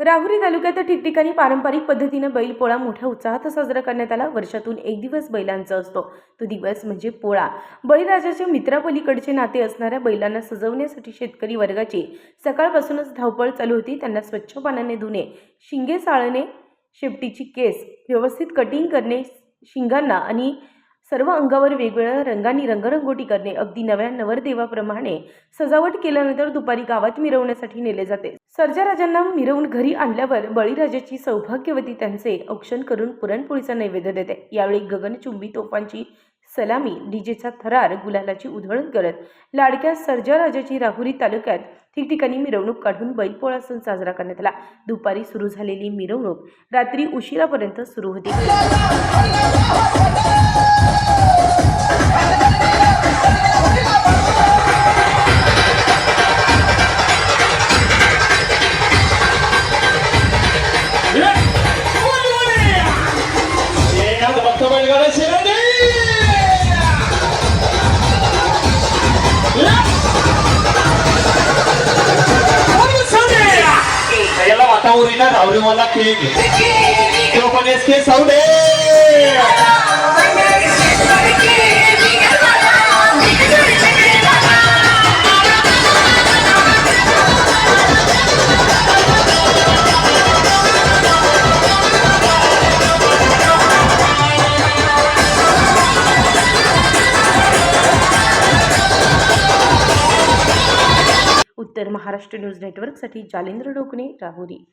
राहुरी तालुक्यात ठिकठिकाणी पारंपरिक पद्धतीनं बैलपोळा मोठ्या उत्साहात साजरा करण्यात आला. वर्षातून एक दिवस बैलांचा असतो. तो दिवस म्हणजे पोळा. बळीराजाच्या मित्रापलीकडचे नाते असणाऱ्या बैलांना सजवण्यासाठी शेतकरी वर्गाची सकाळपासूनच धावपळ चालू होती. त्यांना स्वच्छ पाण्याने धुणे शिंगे साळणे शेपटीची केस व्यवस्थित कटिंग करणे शिंगांना आणि सर्व अंगावर वेगवेगळ्या रंगांनी रंगरंगोटी करणे. अगदी नव्या नवरदेवाप्रमाणे सजावट केल्यानंतर दुपारी गावात मिरवण्यासाठी नेले जाते. सर्जाराजांना मिरवून घरी आणल्यावर बळीराजाची सौभाग्यवती त्यांचे औक्षण करून पुरणपोळीचा नैवेद्य देते. यावेळी गगनचुंबी तोफांची सलामी डीजेचा थरार गुलालाची उधळण करत लाडक्या सर्जाराजाची राहुरी तालुक्यात ठिकठिकाणी मिरवणूक काढून बैलपोळा सण साजरा करण्यात आला. दुपारी सुरू झालेली मिरवणूक रात्री उशिरापर्यंत सुरू होती. याला वातावरीला रावरी मला केक तो पण S K Sawade Uttar Maharashtra news नेटवर्कसाठी जालेंद्र डोकणे राहुरी.